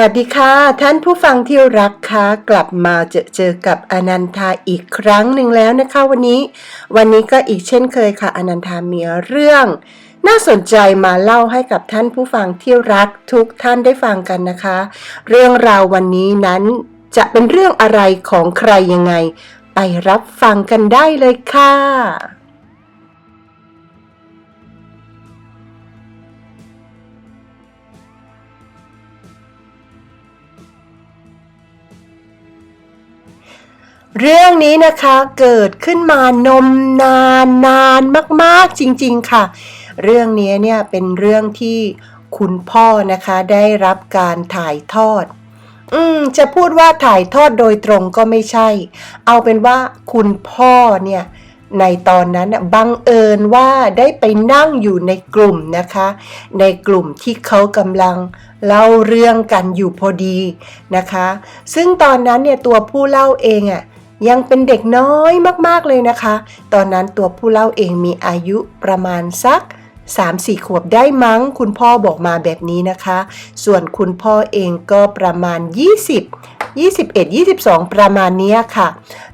วัสดีค่ะ ท่านผู้ฟังที่รักค่ะกลับมาเจอเจอกับอนันทาอีกครั้งหนึ่งแล้วนะคะวันนี้ วันนี้ก็อีกเช่นเคยค่ะ อนันทามีเรื่อง น่าสนใจมาเล่าให้กับท่านผู้ฟังที่รักทุกท่านได้ฟังกันนะคะ เรื่องราววันนี้นั้นจะเป็นเรื่องอะไรของใครยังไง ไปรับฟังกันได้เลยค่ะ เรื่องนี้นะคะเกิดขึ้นมานมนานนานมากๆจริง ๆ ค่ะ เรื่องนี้เนี่ยเป็นเรื่องที่คุณพ่อนะคะได้รับการถ่ายทอด อืมจะพูดว่าถ่ายทอดโดยตรงก็ไม่ใช่ เอาเป็นว่าคุณพ่อเนี่ยในตอนนั้นบังเอิญว่าได้ไปนั่งอยู่ในกลุ่มนะคะ ในกลุ่มที่เขากำลังเล่าเรื่องกันอยู่พอดีนะคะ ซึ่งตอนนั้นเนี่ยตัวผู้เล่าเองอะ ยังเป็นเด็กน้อยมากๆเลยนะคะ ตอนนั้นตัวผู้เล่าเองมีอายุประมาณสัก3-4 ขวบได้มั้ง คุณพ่อบอกมาแบบนี้นะคะ ส่วนคุณพ่อเองก็ประมาณ 20 21 22 ประมาณเนี้ยค่ะ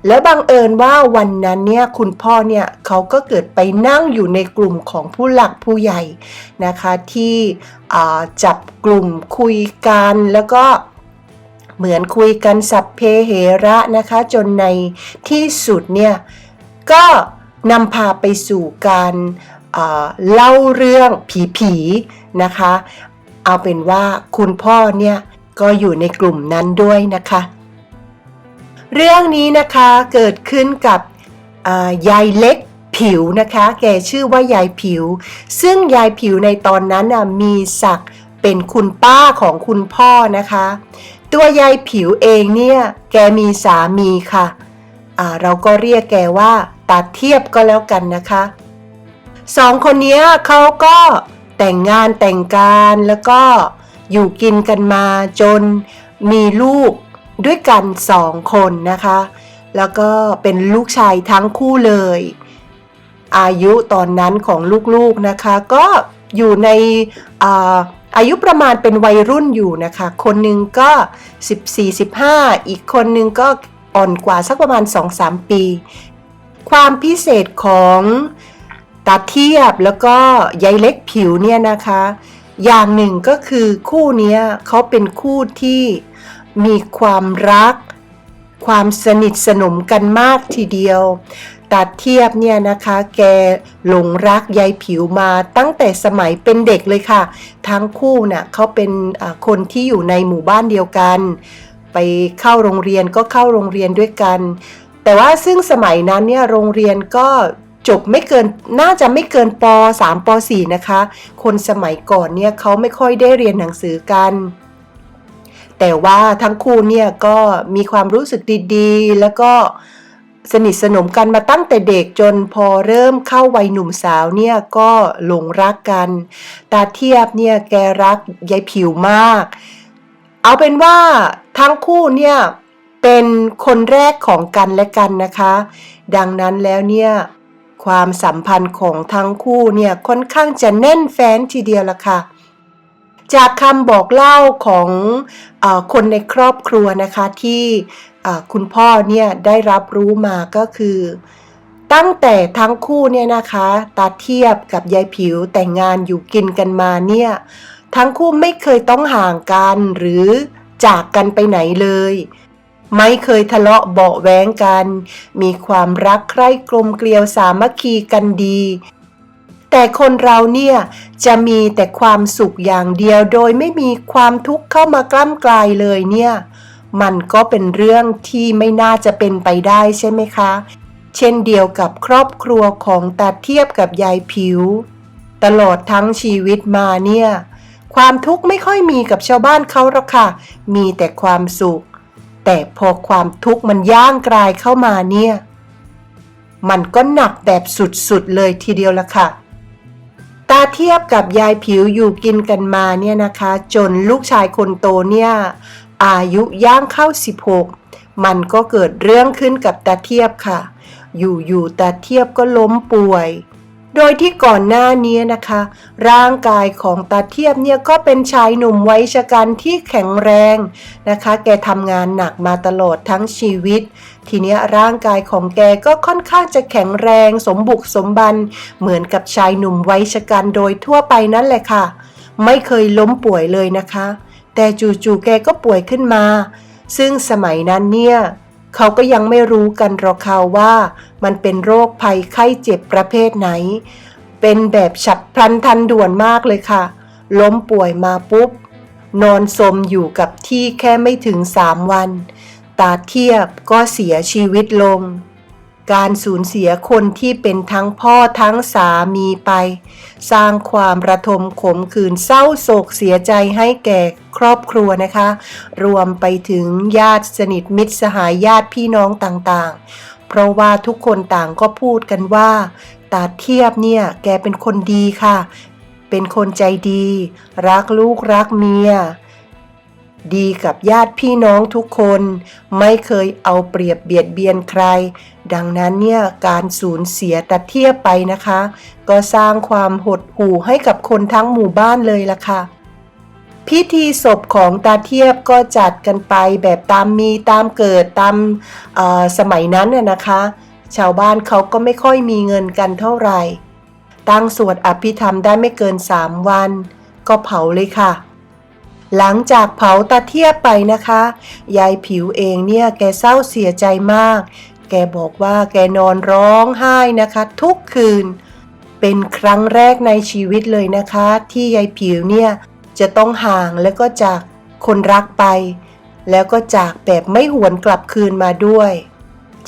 แล้วบังเอิญว่าวันนั้นเนี่ยคุณพ่อเนี่ยเขาก็เกิดไปนั่งอยู่ในกลุ่มของผู้หลักผู้ใหญ่นะคะที่จับกลุ่มคุยกันแล้วก็ เหมือนคุยกันสัพเพเหระนะคะจนในที่สุดเนี่ยก็นำพาไปสู่การเล่าเรื่องผีๆนะคะ เอาเป็นว่าคุณพ่อเนี่ยก็อยู่ในกลุ่มนั้นด้วยนะคะ เรื่องนี้นะคะเกิดขึ้นกับยายเล็กผิวนะคะ แกชื่อว่ายายผิว ซึ่งยายผิวในตอนนั้นน่ะมีศักดิ์เป็นคุณป้าของคุณพ่อนะคะ ตัวยายผิวเองเนี่ยแกมีสามีค่ะอ่าเราก็เรียกแกว่าตาเทียบก็แล้วกันนะคะสองคนเนี้ยเขาก็แต่งงานแต่งการแล้วก็อยู่กินกันมาจนมีลูกด้วยกันสองคนนะคะ แล้วก็เป็นลูกชายทั้งคู่เลย อายุตอนนั้นของลูกๆนะคะ ก็อยู่ใน อายุประมาณเป็นวัยรุ่นอยู่นะคะ คนหนึ่งก็ 14-15 อีกคนหนึ่งก็อ่อนกว่าสักประมาณ 2-3 ปี ความพิเศษของตาเทียบแล้วก็ยายเล็กผิวเนี่ยนะคะ อย่างหนึ่งก็คือคู่นี้เขาเป็นคู่ที่มีความรัก ความสนิทสนมกันมากทีเดียว ตาเทียบเนี่ยนะคะ แกหลงรักยายผิวมาตั้งแต่สมัยเป็นเด็กเลยค่ะ ทั้งคู่น่ะเขาเป็นคนที่อยู่ในหมู่บ้านเดียวกัน ไปเข้าโรงเรียนก็เข้าโรงเรียนด้วยกัน แต่ว่าซึ่งสมัยนั้นเนี่ยโรงเรียนก็จบไม่เกินน่าจะไม่เกินป .3 ป .4 นะคะ คนสมัยก่อนเนี่ยเขาไม่ค่อยได้เรียนหนังสือกัน แต่ว่าทั้งคู่เนี่ยก็มีความรู้สึกดีๆ แล้วก็ สนิทสนมกันมาตั้งแต่เด็กจนพอเริ่มเข้าวัยหนุ่มสาวเนี่ยก็หลงรักกัน ตาเทียบเนี่ยแกรักยายผิวมาก เอาเป็นว่าทั้งคู่เนี่ยเป็นคนแรกของกันและกันนะคะ ดังนั้นแล้วเนี่ยความสัมพันธ์ของทั้งคู่เนี่ยค่อนข้างจะแน่นแฟ้นทีเดียวละค่ะจากคำบอกเล่าของอคนในครอบครัวนะคะที่ คุณพ่อเนี่ยได้รับรู้มาก็คือ ตั้งแต่ทั้งคู่เนี่ยนะคะตาเทียบกับยายผิวแต่งงานอยู่กินกันมาเนี่ยทั้งคู่ไม่เคยต้องห่างกันหรือจากกันไปไหนเลย ไม่เคยทะเลาะเบาะแว้งกัน มีความรักใคร่กลมเกลียวสามัคคีกันดีแต่คนเราเนี่ยจะมีแต่ความสุขอย่างเดียวโดยไม่มีความทุกข์เข้ามากล้ำกลายเลยเนี่ย มันก็เป็นเรื่องที่ไม่น่าจะเป็นไปได้ใช่ไหมคะ เช่นเดียวกับครอบครัวของตาเทียบกับยายผิว ตลอดทั้งชีวิตมาเนี่ย ความทุกข์ไม่ค่อยมีกับชาวบ้านเขาหรอกค่ะ มีแต่ความสุข แต่พอความทุกข์มันย่างกรายเข้ามาเนี่ย มันก็หนักแบบสุดๆเลยทีเดียวละค่ะตาเทียบกับยายผิวอยู่กินกันมาเนี่ยนะคะ จนลูกชายคนโตเนี่ย อายุย่างเข้า 16 มันก็เกิดเรื่องขึ้นกับตาเทียบค่ะ อยู่ๆตาเทียบก็ล้มป่วย โดยที่ก่อนหน้านี้นะคะ ร่างกายของตาเทียบเนี่ยก็เป็นชายหนุ่มวัยชะกันที่แข็งแรงนะคะ แกทำงานหนักมาตลอดทั้งชีวิต ทีนี้ร่างกายของแกก็ค่อนข้างจะแข็งแรงสมบุกสมบัน เหมือนกับชายหนุ่มวัยชะกันโดยทั่วไปนั่นแหละค่ะ ไม่เคยล้มป่วยเลยนะคะ แต่จู่ๆแกก็ป่วยขึ้นมา ซึ่งสมัยนั้นเนี่ยเขาก็ยังไม่รู้กันหรอกค่ะว่า มันเป็นโรคภัยไข้เจ็บประเภทไหน เป็นแบบฉับพลันทันด่วนมากเลยค่ะ ล้มป่วยมาปุ๊บ นอนสมอยู่กับที่แค่ไม่ถึงสามวัน ตาเทียบก็เสียชีวิตลง การสูญเสียคนที่เป็นทั้งพ่อทั้งสามีไป สร้างความระทมขมขื่นเศร้าโศกเสียใจให้แก่ครอบครัวนะคะ รวมไปถึงญาติสนิทมิตรสหายญาติพี่น้องต่างๆ เพราะว่าทุกคนต่างก็พูดกันว่า ตาเทียบเนี่ยแกเป็นคนดีค่ะ เป็นคนใจดี รักลูกรักเมีย ดีกับญาติพี่น้องทุกคน ไม่เคยเอาเปรียบเบียดเบียนใคร ดังนั้นเนี่ยการสูญเสียตาเทียบไปนะคะ ก็สร้างความหดหู่ให้กับคนทั้งหมู่บ้านเลยล่ะค่ะ พิธีศพของตาเทียบก็จัดกันไปแบบตามมีตามเกิดตามสมัยนั้นน่ะนะคะ ชาวบ้านเขาก็ไม่ค่อยมีเงินกันเท่าไหร่ ตั้งสวดอภิธรรมได้ไม่เกินสามวัน ก็เผาเลยค่ะ หลังจากเผาตาเทียบไปนะคะ ยายผิวเองเนี่ยแกเศร้าเสียใจมาก แกบอกว่าแกนอนร้องไห้นะคะ ทุกคืน เป็นครั้งแรกในชีวิตเลยนะคะ ที่ยายผิวเนี่ยจะต้องห่างแล้วก็จากคนรักไป แล้วก็จากแบบไม่หวนกลับคืนมาด้วย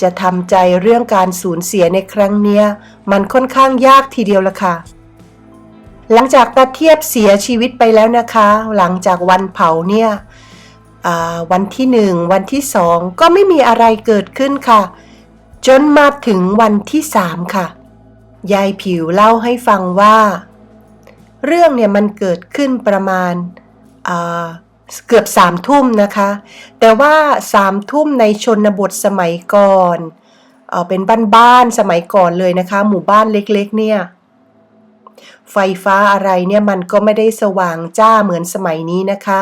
จะทำใจเรื่องการสูญเสียในครั้งเนี้ยมันค่อนข้างยากทีเดียวละค่ะ หลังจากตาเทียบเสียชีวิตไปแล้วนะคะ หลังจากวันเผาเนี่ยวันที่หนึ่งวันที่สองก็ไม่มีอะไรเกิดขึ้นค่ะ จนมาถึงวันที่สามค่ะ ยายผิวเล่าให้ฟังว่า เรื่องเนี่ยมันเกิดขึ้นประมาณเกือบสามทุ่มนะคะ แต่ว่าสามทุ่มในชนบทสมัยก่อนเอเป็นบ้านๆสมัยก่อนเลยนะคะ หมู่บ้านเล็กๆเนี่ย ไฟฟ้าอะไรเนี่ยมันก็ไม่ได้สว่างจ้าเหมือนสมัยนี้นะคะ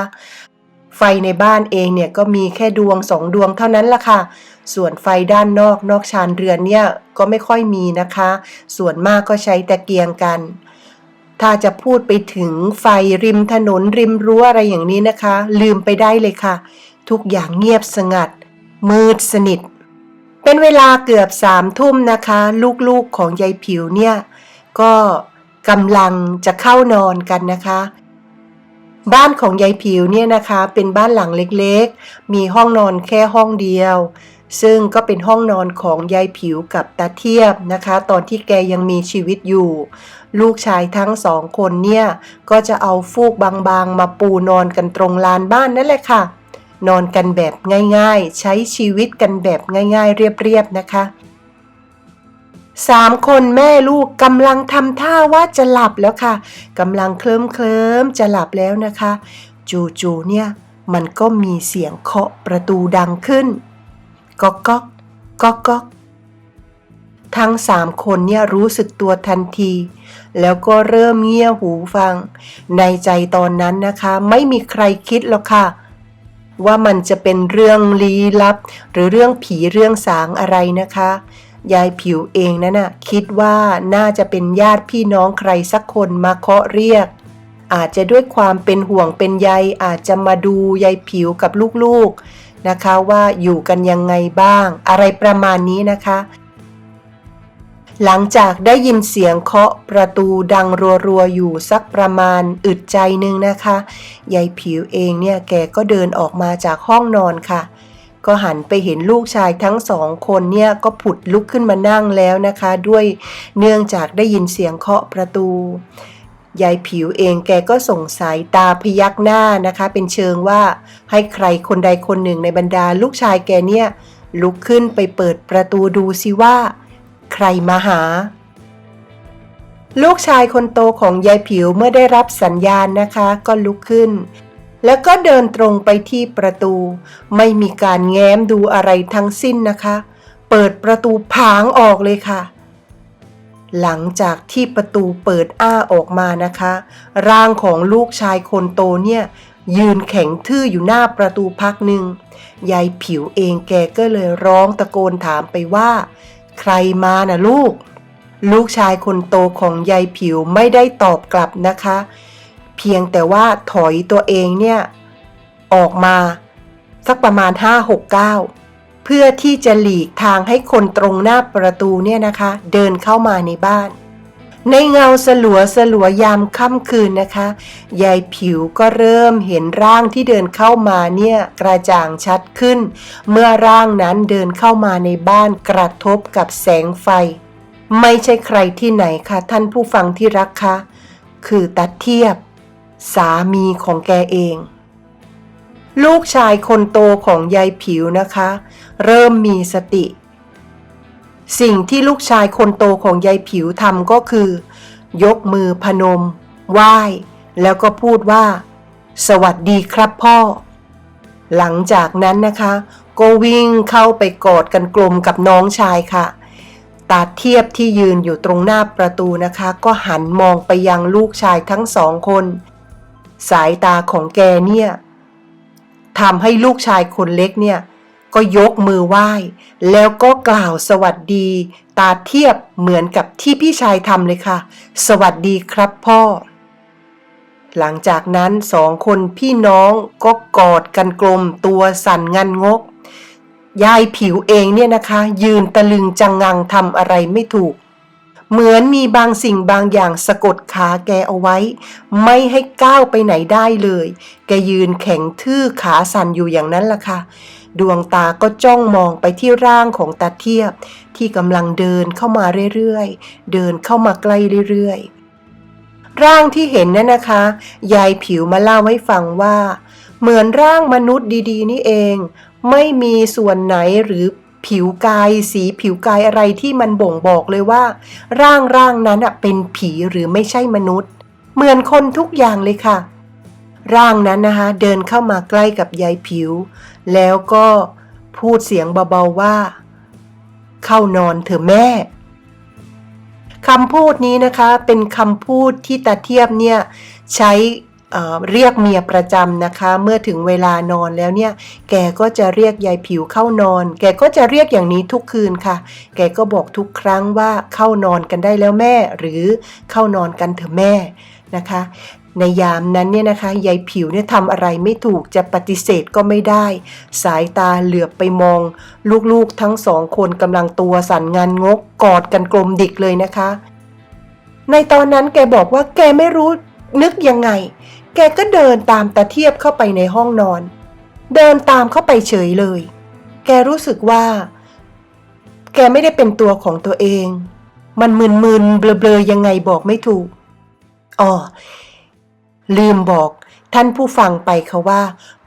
ไฟในบ้านเองเนี่ยก็มีแค่ดวงสองดวงเท่านั้นละค่ะ ส่วนไฟด้านนอกนอกชานเรือนเนี่ยก็ไม่ค่อยมีนะคะ ส่วนมากก็ใช้ตะเกียงกัน ถ้าจะพูดไปถึงไฟริมถนนริมรั้วอะไรอย่างนี้นะคะ ลืมไปได้เลยค่ะ ทุกอย่างเงียบสงัด มืดสนิทเป็นเวลาเกือบสามทุ่มนะคะ ลูกๆของยายผิวเนี่ย ก็ กำลังจะเข้านอนกันนะคะ บ้านของยายผิวเนี่ยนะคะเป็นบ้านหลังเล็กๆ มีห้องนอนแค่ห้องเดียว ซึ่งก็เป็นห้องนอนของยายผิวกับตาเทียบนะคะ ตอนที่แกยังมีชีวิตอยู่ ลูกชายทั้งสองคนเนี่ย ก็จะเอาฟูกบางๆ มาปูนอนกันตรงลานบ้านนั่นแหละค่ะนอนกันแบบง่ายๆ ใช้ชีวิตกันแบบง่ายๆ เรียบๆนะคะ สามคนแม่ลูกกำลังทำท่าว่าจะหลับแล้วค่ะกำลังเคลิ้มเคลิมจะหลับแล้วนะคะ จู่ๆเนี่ยมันก็มีเสียงเคาะประตูดังขึ้นก๊อกก๊อกก๊อกก๊อกทั้งสามคนเนี่ยรู้สึกตัวทันที แล้วก็เริ่มเงี่ยหูฟัง ในใจตอนนั้นนะคะ ไม่มีใครคิดหรอกค่ะ ว่ามันจะเป็นเรื่องลี้ลับ หรือเรื่องผีเรื่องสางอะไรนะคะ ยายผิวเองนั่นน่ะคิดว่าน่าจะเป็นญาติพี่น้องใครสักคนมาเคาะเรียก อาจจะด้วยความเป็นห่วงเป็นใยอาจจะมาดูยายผิวกับลูกๆนะคะว่าอยู่กันยังไงบ้าง อะไรประมาณนี้นะคะ หลังจากได้ยินเสียงเคาะประตูดังรัวๆอยู่สักประมาณอึดใจหนึ่งนะคะยายผิวเองเนี่ยแกก็เดินออกมาจากห้องนอนค่ะ ก็หันไปเห็นลูกชายทั้งสองคนเนี่ยก็ผุดลุกขึ้นมานั่งแล้วนะคะ ด้วยเนื่องจากได้ยินเสียงเคาะประตูยายผิวเองแกก็สงสายตาพยักหน้านะคะ เป็นเชิงว่าให้ใครคนใดคนหนึ่งในบรรดาลูกชายแกเนี่ย ลุกขึ้นไปเปิดประตูดูสิว่า ใครมาหา ลูกชายคนโตของยายผิวเมื่อได้รับสัญญาณนะคะ ก็ลุกขึ้น แล้วก็เดินตรงไปที่ประตู ไม่มีการแง้มดูอะไรทั้งสิ้นนะคะ เปิดประตูผางออกเลยค่ะ หลังจากที่ประตูเปิดอ้าออกมานะคะ ร่างของลูกชายคนโตเนี่ย ยืนแข็งทื่ออยู่หน้าประตูพักหนึ่งยายผิวเองแกก็เลยร้องตะโกนถามไปว่า ใครมานะลูก ลูกชายคนโตของยายผิวไม่ได้ตอบกลับนะคะ เพียงแต่ว่าถอยตัวเองเนี่ย ออกมาสักประมาณ 5-6ก้าเพื่อที่จะหลีกทางให้คนตรงหน้าประตูเนี่ยนะคะ เดินเข้ามาในบ้าน ในเงาสลัวสลัวยามค่ำคืนนะคะ ยายผิวก็เริ่มเห็นร่างที่เดินเข้ามาเนี่ยกระจ่างชัดขึ้น เมื่อร่างนั้นเดินเข้ามาในบ้านกระทบกับแสงไฟ ไม่ใช่ใครที่ไหนค่ะ ท่านผู้ฟังที่รักคะคือตาเทียบ สามีของแกเอง ลูกชายคนโตของยายผิวนะคะ เริ่มมีสติ สิ่งที่ลูกชายคนโตของยายผิวทำก็คือ ยกมือพนม ไหว้ แล้วก็พูดว่า สวัสดีครับพ่อ หลังจากนั้นนะคะ ก็วิ่งเข้าไปกอดกันกลมกับน้องชายค่ะตาเทียบที่ยืนอยู่ตรงหน้าประตูนะคะ ก็หันมองไปยังลูกชายทั้งสองคน สายตาของแกเนี่ยทำให้ลูกชายคนเล็กเนี่ย ก็ยกมือไหว้ แล้วก็กล่าวสวัสดี ตาเทียบเหมือนกับที่พี่ชายทำเลยค่ะ สวัสดีครับพ่อ หลังจากนั้นสองคนพี่น้องก็กอดกันกลมตัวสั่นงันงก ยายผิวเองเนี่ยนะคะ ยืนตะลึงจังงังทำอะไรไม่ถูก เหมือนมีบางสิ่งบางอย่างสะกดขาแกเอาไว้ ไม่ให้ก้าวไปไหนได้เลย แกยืนแข็งทื่อขาสั่นอยู่อย่างนั้นล่ะค่ะ ดวงตาก็จ้องมองไปที่ร่างของตาเทียบ ที่กำลังเดินเข้ามาเรื่อยๆ เดินเข้ามาใกล้เรื่อยๆ ร่างที่เห็นนั่นนะคะ ยายผิวมาเล่าให้ฟังว่า เหมือนร่างมนุษย์ดีๆ นี่เอง ไม่มีส่วนไหนหรือ ผิวกายสีผิวกายอะไรที่มันบ่งบอกเลยว่า ร่างร่างนั้นเป็นผีหรือไม่ใช่มนุษย์ เหมือนคนทุกอย่างเลยค่ะ ร่างนั้นนะคะเดินเข้ามาใกล้กับยายผิว แล้วก็พูดเสียงเบาๆว่า เข้านอนเถอะแม่คำพูดนี้นะคะเป็นคำพูดที่ตาเทียบเนี่ยใช้ เรียกเมียประจำนะคะ เมื่อถึงเวลานอนแล้วเนี่ย แกก็จะเรียกยายผิวเข้านอน แกก็จะเรียกอย่างนี้ทุกคืนค่ะ แกก็บอกทุกครั้งว่าเข้านอนกันได้แล้วแม่ หรือเข้านอนกันเถอะแม่นะคะ ในยามนั้นเนี่ยนะคะยายผิวเนี่ยทำอะไรไม่ถูกจะปฏิเสธก็ไม่ได้ สายตาเหลือบไปมอง ลูกๆทั้งสองคนกำลังตัวสั่นงานงกกอดกันกลมดิกเลยนะคะ ในตอนนั้นแกบอกว่าแกไม่รู้นึกยังไง แกก็เดินตามตาเทียบเข้าไปในห้องนอน เดินตามเข้าไปเฉยเลย แกรู้สึกว่า แกไม่ได้เป็นตัวของตัวเอง มันมึนๆเบลอๆยังไงบอกไม่ถูกอ๋อลืมบอกท่านผู้ฟังไปค่ะว่า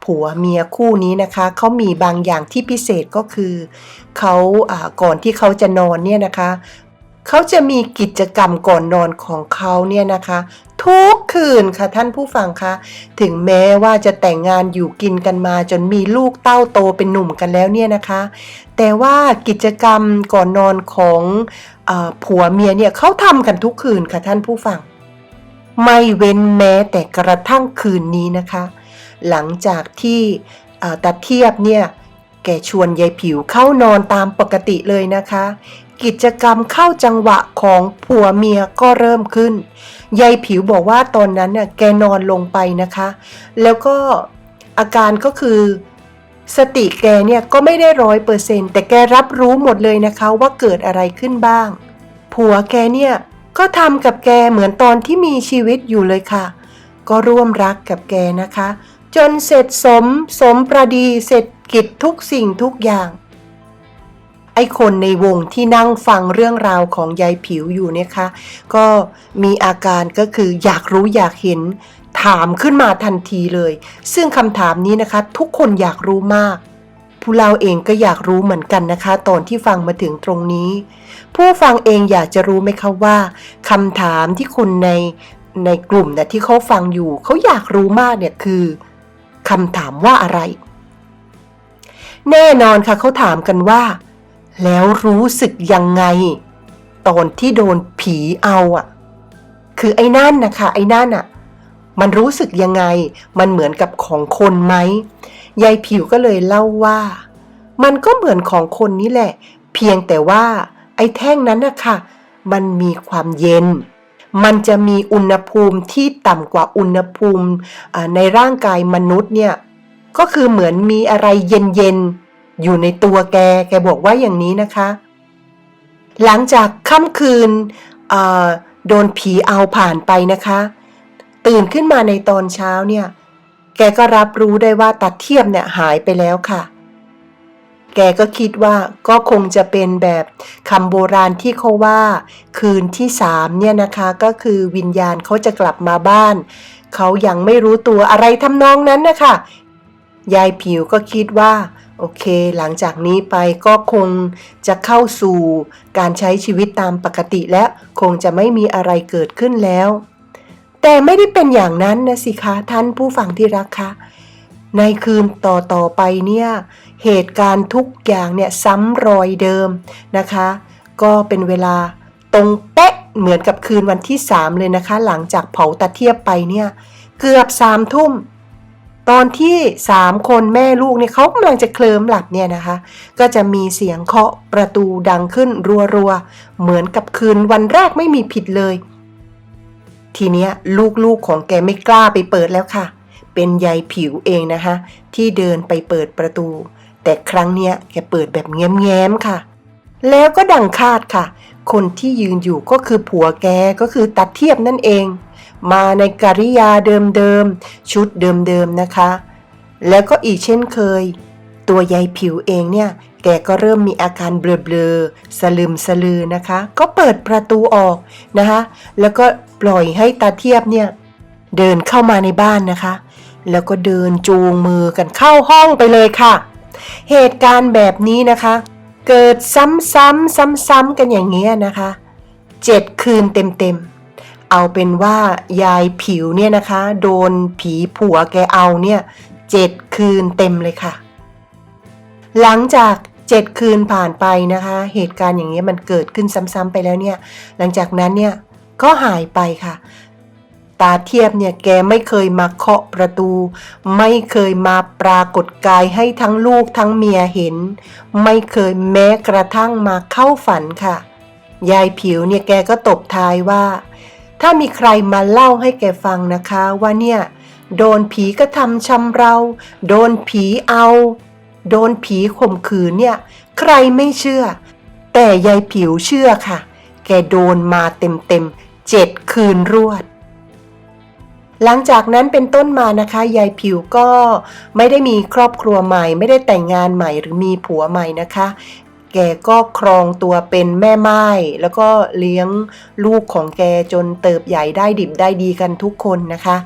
ผัวเมียคู่นี้นะคะเขามีบางอย่างที่พิเศษก็คือเขาอ่าก่อนที่เขาจะนอนเนี่ยนะคะเขาจะมีกิจกรรมก่อนนอนของเขาเนี่ยนะคะ ทุกคืนค่ะท่านผู้ฟังคะถึงแม้ว่าจะแต่งงานอยู่กินกันมาจนมีลูกเต้าโตเป็นหนุ่มกันแล้วเนี่ยนะคะ แต่ว่ากิจกรรมก่อนนอนของอผัวเมียเนี่ยเขาทำกันทุกคืนค่ะท่านผู้ฟัง ไม่เว้นแม้แต่กระทั่งคืนนี้นะคะ หลังจากที่ตาเทียบเนี่ยแกชวนยายผิวเข้านอนตามปกติเลยนะคะ กิจกรรมเข้าจังหวะของผัวเมียก็เริ่มขึ้น ยายผิวบอกว่าตอนนั้นน่ะแกนอนลงไปนะคะ แล้วก็อาการก็คือสติแกเนี่ยก็ไม่ได้ร้อยเปอร์เซ็นแต่แกรับรู้หมดเลยนะคะว่าเกิดอะไรขึ้นบ้าง ผัวแกเนี่ยก็ทำกับแกเหมือนตอนที่มีชีวิตอยู่เลยค่ะ ก็ร่วมรักกับแกนะคะ จนเสร็จสมสมประดีเสร็จกิจทุกสิ่งทุกอย่าง ไอ้คนในวงที่นั่งฟังเรื่องราวของยายผิวอยู่เนี่ยคะก็มีอาการก็คืออยากรู้อยากเห็นถามขึ้นมาทันทีเลย ซึ่งคำถามนี้นะคะ ทุกคนอยากรู้มากผู้เราเองก็อยากรู้เหมือนกันนะคะ ตอนที่ฟังมาถึงตรงนี้ ผู้ฟังเองอยากจะรู้ไหมคะว่าคำถามที่คนในในกลุ่มเนี่ยที่เขาฟังอยู่ เขาอยากรู้มากเนี่ยคือคำถามว่าอะไร แน่นอนค่ะเขาถามกันว่า แล้วรู้สึกยังไง ตอนที่โดนผีเอาอะ คือไอ้นั่นนะคะไอ้นั่นอะ มันรู้สึกยังไง มันเหมือนกับของคนไหมยายผิวก็เลยเล่าว่า มันก็เหมือนของคนนี่แหละ เพียงแต่ว่า ไอ้แท่งนั้นนะคะมันมีความเย็น มันจะมีอุณหภูมิที่ต่ำกว่าอุณหภูมิในร่างกายมนุษย์เนี่ยก็คือเหมือนมีอะไรเย็นๆ อยู่ในตัวแก แกบอกว่าอย่างนี้นะคะ หลังจากค่ำคืนโดนผีเอาผ่านไปนะคะ ตื่นขึ้นมาในตอนเช้าเนี่ย แกก็รับรู้ได้ว่าตาเทียบเนี่ยหายไปแล้วค่ะ แกก็คิดว่าก็คงจะเป็นแบบคำโบราณที่เขาว่า คืนที่สามเนี่ยนะคะก็คือวิญญาณเขาจะกลับมาบ้าน เขายังไม่รู้ตัวอะไรทำนองนั้นนะคะยายผิวก็คิดว่า โอเค หลังจากนี้ไปก็คงจะเข้าสู่การใช้ชีวิตตามปกติและคงจะไม่มีอะไรเกิดขึ้นแล้ว แต่ไม่ได้เป็นอย่างนั้นนะสิคะท่านผู้ฟังที่รักคะในคืนต่อต่อไปเนี่ยเหตุการณ์ทุกอย่างเนี่ยซ้ำรอยเดิมนะคะ ก็เป็นเวลาตรงเป๊ะเหมือนกับคืนวันที่ 3 เลยนะคะ หลังจากเผาตะเทียบไปเนี่ยเกือบสามทุ่ม ตอนที่สามคนแม่ลูกเนี่ยเขากำลังจะเคลิมหลับเนี่ยนะคะ ก็จะมีเสียงเคาะประตูดังขึ้นรัวๆ เหมือนกับคืนวันแรกไม่มีผิดเลย ทีเนี้ยลูกๆของแกไม่กล้าไปเปิดแล้วค่ะ เป็นยายผิวเองนะคะ ที่เดินไปเปิดประตู แต่ครั้งเนี้ยแกเปิดแบบแง้มๆค่ะ แล้วก็ดังคาดค่ะ คนที่ยืนอยู่ก็คือผัวแกก็คือตัดเทียบนั่นเอง มาในกริยาเดิมๆ ชุดเดิมๆนะคะ แล้วก็อีกเช่นเคย ตัวยายผิวเองเนี่ย แกก็เริ่มมีอาการเบลอๆ สลืมสลือนะคะ ก็เปิดประตูออกนะคะ แล้วก็ปล่อยให้ตาเทียบเนี่ย เดินเข้ามาในบ้านนะคะ แล้วก็เดินจูงมือกันเข้าห้องไปเลยค่ะ เหตุการณ์แบบนี้นะคะ เกิดซ้ำๆซ้ำๆกันอย่างเงี้ยนะคะเจ็ดคืนเต็มๆ เอาเป็นว่ายายผิวเนี่ยนะคะ โดนผีผัวแกเอาเนี่ยเจ็ดคืนเต็มเลยค่ะ หลังจากเจ็ดคืนผ่านไปนะคะ เหตุการณ์อย่างนี้ยมันเกิดขึ้นซ้ำๆไปแล้วเนี่ย หลังจากนั้นเนี่ยก็หายไปค่ะ ตาเทียบเนี่ยแกไม่เคยมาเคาะประตู ไม่เคยมาปรากฏกายให้ทั้งลูกทั้งเมียเห็น ไม่เคยแม้กระทั่งมาเข้าฝันค่ะ ยายผิวเนี่ยแกก็ตบท้ายว่า ถ้ามีใครมาเล่าให้แกฟังนะคะว่าเนี่ย โดนผีกระทำชำเรา โดนผีเอา โดนผีข่มขืนเนี่ย ใครไม่เชื่อ แต่ยายผิวเชื่อค่ะ แกโดนมาเต็มๆเจ็ดคืนรวด หลังจากนั้นเป็นต้นมานะคะยายผิวก็ไม่ได้มีครอบครัวใหม่ ไม่ได้แต่งงานใหม่หรือมีผัวใหม่นะคะ แกก็ครองตัวเป็นแม่ไม้แล้วก็เลี้ยงลูกของแกจนเติบใหญ่ได้ดิบได้ดีกันทุกคนนะคะ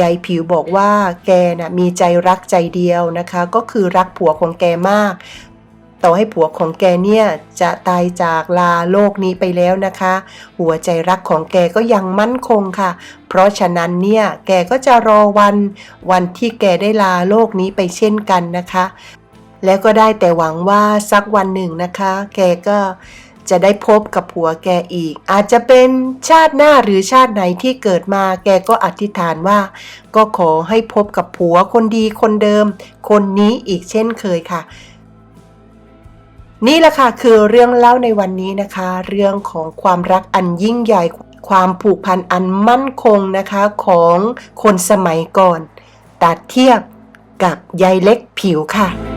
ยายผิวบอกว่าแกน่ะมีใจรักใจเดียวนะคะ ก็คือรักผัวของแกมาก ต่อให้ผัวของแกเนี่ยจะตายจากลาโลกนี้ไปแล้วนะคะ หัวใจรักของแกก็ยังมั่นคงค่ะ เพราะฉะนั้นเนี่ยแกก็จะรอวันวันที่แกได้ลาโลกนี้ไปเช่นกันนะคะ แล้วก็ได้แต่หวังว่าสักวันหนึ่งนะคะ แกก็จะได้พบกับผัวแกอีก อาจจะเป็นชาติหน้าหรือชาติไหนที่เกิดมา แกก็อธิษฐานว่า ก็ขอให้พบกับผัวคนดีคนเดิม คนนี้อีกเช่นเคยค่ะ นี่แหละค่ะคือเรื่องเล่าในวันนี้นะคะ เรื่องของความรักอันยิ่งใหญ่ความผูกพันอันมั่นคงนะคะของคนสมัยก่อน ตัดเทียบกับยายเล็กผิวค่ะ